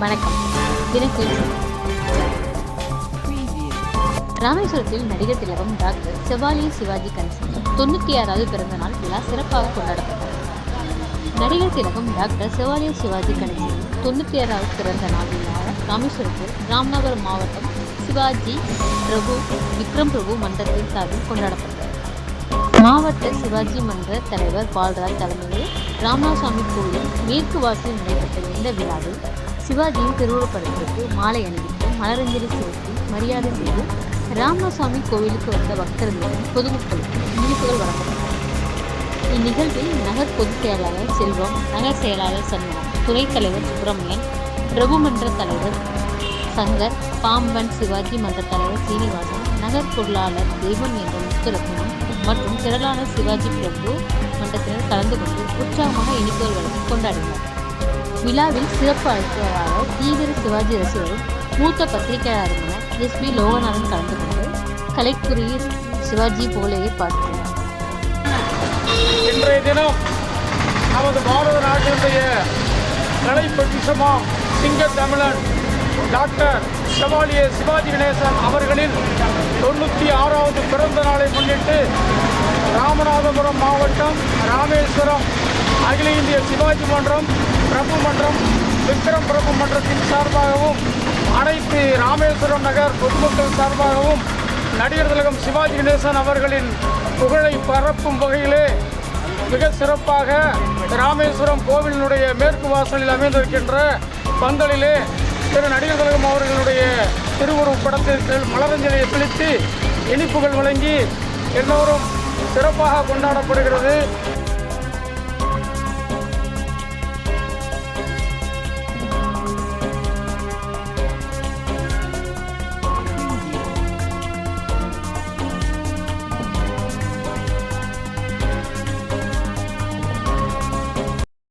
வணக்கம். தினக்கூலி. ராமேஸ்வரத்தில் நடிகர் திலகம் டாக்டர் செவாலி சிவாஜி கணேசன் தொண்ணூற்றி ஆறாவது பிறந்த நாள் விழா சிறப்பாக கொண்டாடப்பட்டது. நடிகர் திலகம் டாக்டர் செவாலியர் சிவாஜி கணேசன் தொண்ணூற்றி ஆறாவது பிறந்த நாள் விழா ராமேஸ்வரத்தில் ராமநாதபுரம் மாவட்டம் சிவாஜி பிரபு விக்ரம் பிரபு மன்றத்தின் சார்பில் கொண்டாடப்பட்டது. மாவட்ட சிவாஜி மன்ற தலைவர் பால்ராஜ் தலைமையில் ராமநாசாமி கோயில் மேற்கு வாசலில் நடைபெற்ற இந்த விழாவில் சிவாஜியின் திருவுருப்படத்திற்கு மாலை அணிவித்து மலரஞ்சலி செலுத்தி மரியாதை செய்து ராமசாமி கோவிலுக்கு வந்த பக்தர்களுடன் பொதுமக்களுக்கு இனிப்புகள் வழங்கப்பட்டன. இந்நிகழ்வில் நகர் பொதுச் செயலாளர் செல்வம் நகர் செயலாளர் சண்முகம் துணைத் தலைவர் சுப்பிரமணியன் பிரபு மன்ற தலைவர் சங்கர் பாம்பன் சிவாஜி மன்ற தலைவர் சீனிவாசன் நகர் பொருளாளர் தெய்வம் என்ற முத்துரத்னம் மற்றும் திரளான சிவாஜி பிரபு மன்றத்தினர் கலந்து கொண்டு உற்சாகமாக இனிப்புகள் வழங்கி கொண்டாடினர். விழாவில் சிறப்பு அழைப்பாளர் தீவிர சிவாஜி ரசிகரும் மூத்த பத்திரிகையாளருமான எஸ் பி லோகநாதன் கலந்து கொண்டு கலைக்குறியில் சிவாஜி போலேயே பார்க்கிறார் இன்றைய தினம் நமது பாரத நாட்டினுடைய கலை பொக்கிஷமா சிங்க தமிழன் டாக்டர் செவாலிய சிவாஜி கணேசன் அவர்களின் தொண்ணூற்றி ஆறாவது பிறந்த நாளை முன்னிட்டு ராமநாதபுரம் மாவட்டம் ராமேஸ்வரம் அகில இந்திய சிவாஜி மன்றம் பிரபு மன்றம் விக்ரம் பிரபு மன்றத்தின் சார்பாகவும் அனைத்து ராமேஸ்வரம் நகர் பொதுமக்கள் சார்பாகவும் நடிகர் திலகம் சிவாஜி கணேசன் அவர்களின் புகழை பரப்பும் வகையிலே மிக சிறப்பாக ராமேஸ்வரம் கோவிலினுடைய மேற்கு வாசலில் அமைந்திருக்கின்ற பந்தலிலே திரு நடிகர் திலகம் அவர்களுடைய திருவுருவ படத்திற்கு மலரஞ்சலியை செலுத்தி இனிப்புகள் வழங்கி எல்லோரும் சிறப்பாக கொண்டாடப்படுகிறது.